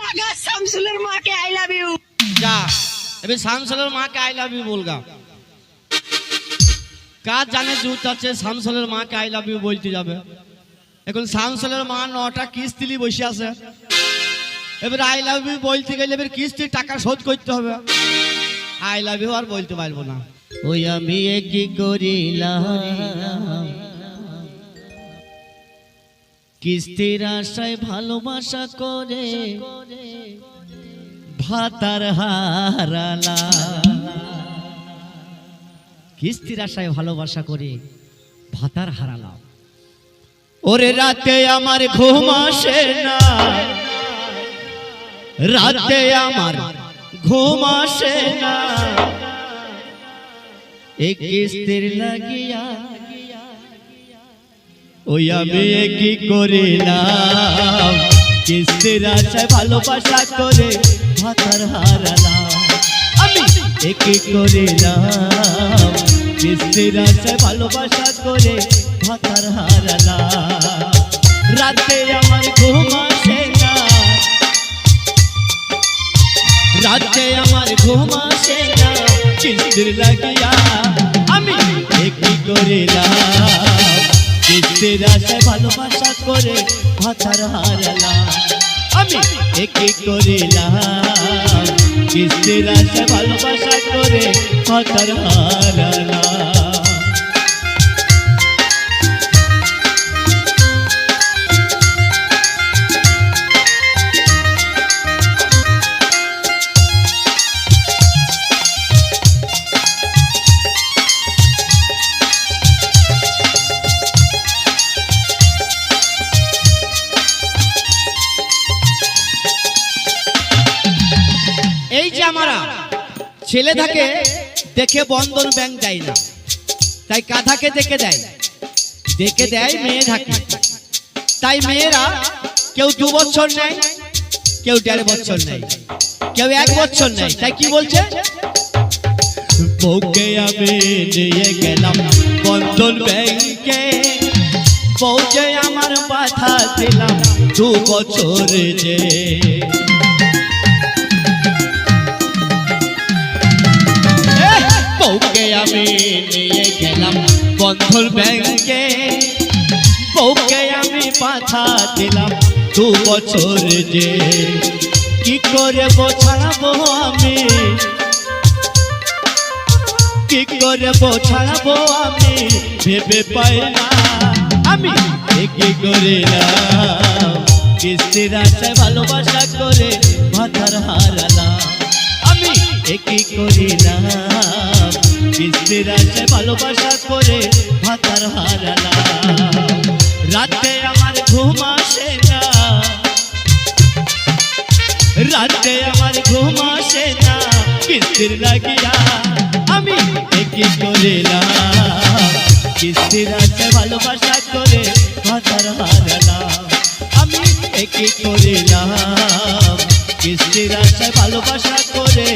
লাগা শামসুলের মাকে I love you যা এবার শামসলের মাকে আই লাভ ইউ বলগা। কাজ জানে জুত আছে শামসলের মাকে আই লাভ ইউ বলতে যাবে। এখন শামসলের মা নটা কিস্তিলি বসে আছে। এবার আই লাভ ইউ বলতে গেলে এবার কিস্তির টাকা শোধ করতে হবে। আই লাভ ইউ আর বলতে পারব না। ওই আমি এ কি করিলাম? কিস্তির আশায় ভালোবাসা করে, ভাতার হারালা কিস্তির আশায় ভালোবাসা করে, ভাতার হারালাম ওরে রাতে আমার ঘুম আসে না। রাতে আমার ঘুম আসে না। এই কিস্তির লাগিয়া ওই আমি কি করিলাম? কিস্তির আশায় ভালোবাসা করে ভাতার হারালাম আমি কি করিলাম? কিস্তির আশায় ভালোবাসা করে ভাতার হারালাম রাতে আমার ঘুম আসে না। রাতে আমার ঘুম আসে না। কিস্তির লাগিয়া আমি কি করিলাম? আশায় ভালোবাসা করে ভাতার হারালাম আমি একে করিলাম। কিস্তির ভালোবাসা করে ভাতার হারালাম আমরা ছেলে থাকে দেখে বন্ধন ব্যাংক দেয় না। তাই কাঁধাকে দেখে দেয়। দেখে দেয় মেয়ে থাকে তাই মেয়েরা কেউ দু বছর নেয়, কেউ দেড় বছর নেয়, কেউ এক বছর নেয়। তাই কি বলছে? বউকে আমি নিয়ে গেলাম বন্ধন ব্যাংকে। বউকে আমার পাঠা দিলাম দু বছর যে। বন্ধন ব্যাংকে। বউকে আমি পাঠা দিলাম দু বছর যে। কি করে বোঝাবো আমি? কি করে বোঝাবো আমি? ভেবে পাই না। আমি কি করে না। কিস্তির আশায় ভালোবাসা করে মাথার হারালাম আমি এ কি করিলাম। কিস্তির আশায় ভালোবাসা করে মাথার হারালাম। রাতে আমার ঘুম আসে না। রাতে আমার ঘুম আসে না। কিস্তির লাগিয়া আমি এ কি করিলাম। কিস্তির আছে ভালোবাসা করে ভাতার হারালাম। আমি এ কি করিলাম। মিষ্টি রাস্তায় ভালোবাসা করে।